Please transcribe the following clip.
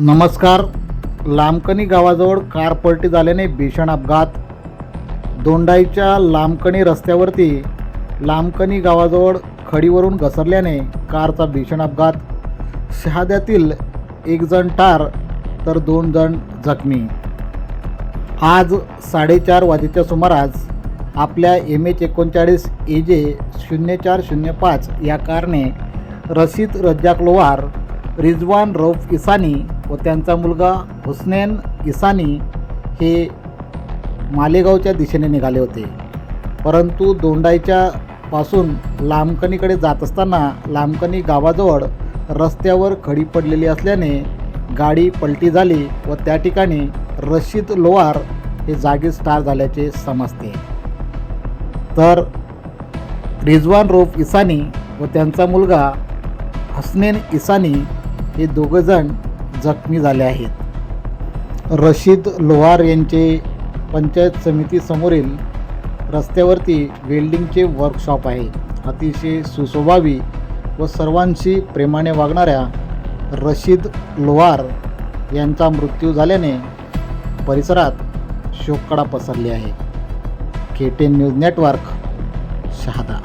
नमस्कार. लांबकणी गावाजवळ कार पलटी झाल्याने भीषण अपघात. दोंडाईच्या लांबकणी रस्त्यावरती लांबकणी गावाजवळ खडीवरून घसरल्याने कारचा भीषण अपघात. शहाद्यातील एक जण ठार तर दोन जण जखमी. आज साडेचार वाजेच्या सुमारास आपल्या एम एच एकोणचाळीस ए जे शून्य चार शून्य पाच या कारने रशीद रज्जाक लोहार रिजवान रौफ इसानी व त्यांचा मुलगा हुसनैन इसानी हे मालेगावच्या दिशेने निघाले होते. परंतु दोंडाईच्या पासून लांबकणीकडे जात असताना लांबकणी गावाजवळ रस्त्यावर खडी पडलेली असल्याने गाडी पलटी झाली व त्या ठिकाणी रशीद लोहार हे जागीच ठार झाल्याचे समजते. तर रिजवान रोफ इसानी व त्यांचा मुलगा हसनेन इसानी हे दोघंजण जखमी झाले आहेत. रशीद लोहार यांचे पंचायत समितीसमोरील रस्त्यावरती वेल्डिंगचे वर्कशॉप आहे. अतिशय सुस्वभावी व सर्वांशी प्रेमाने वागणाऱ्या रशीद लोहार यांचा मृत्यू झाल्याने परिसरात शोककडा पसरली आहे. K ten news network Shahada.